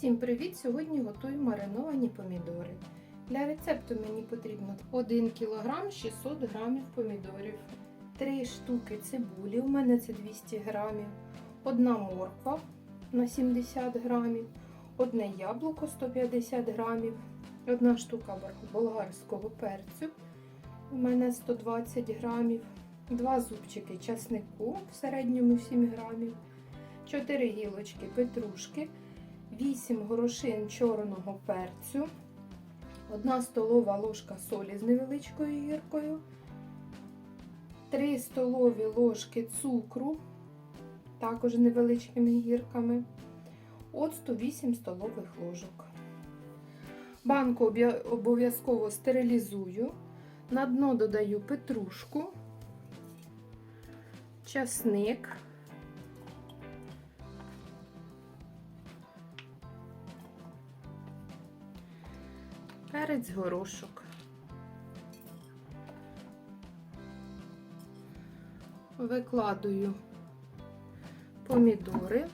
Всім привіт! Сьогодні готую мариновані помідори. Для рецепту мені потрібно 1 кг 600 г помідорів, 3 штуки цибулі, у мене це 200 г, одна морква на 70 г, одне яблуко 150 г, одна штука болгарського перцю, у мене 120 г, два зубчики часнику в середньому 7 г, 4 гілочки петрушки. 8 горошин чорного перцю, 1 столова ложка солі з невеличкою гіркою, 3 столові ложки цукру, також невеличкими гірками, оцту 8 столових ложок. Банку обов'язково стерилізую, на дно додаю петрушку, часник. Перець горошок. Викладую помідори.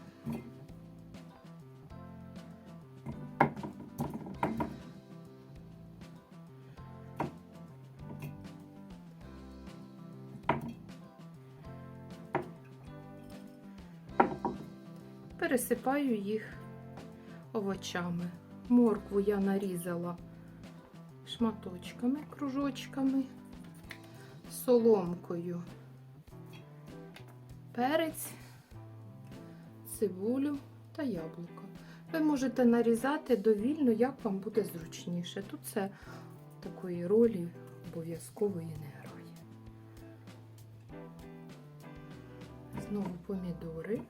Пересипаю їх овочами. Моркву я нарізала шматочками, кружочками, соломкою, перець, цибулю та яблуко. Ви можете нарізати довільно, як вам буде зручніше. Тут це такої ролі обов'язкової не грає. Знову помідори.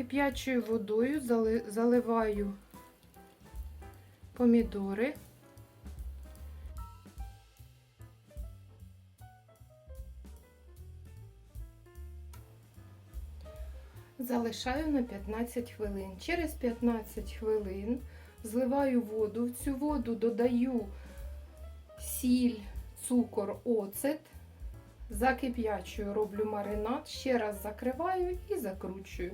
Кип'ячою водою заливаю помідори. Залишаю на 15 хвилин. Через 15 хвилин зливаю воду. В цю воду додаю сіль, цукор, оцет. Закип'ячую, роблю маринад, ще раз закриваю і закручую.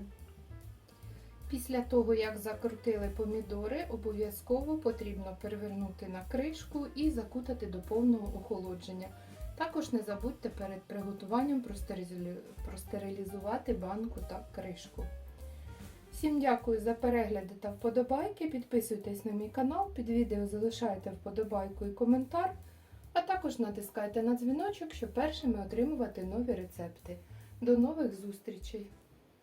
Після того, як закрутили помідори, обов'язково потрібно перевернути на кришку і закутати до повного охолодження. Також не забудьте перед приготуванням простерилізувати банку та кришку. Всім дякую за перегляди та вподобайки. Підписуйтесь на мій канал, під відео залишайте вподобайку і коментар, а також натискайте на дзвіночок, щоб першими отримувати нові рецепти. До нових зустрічей!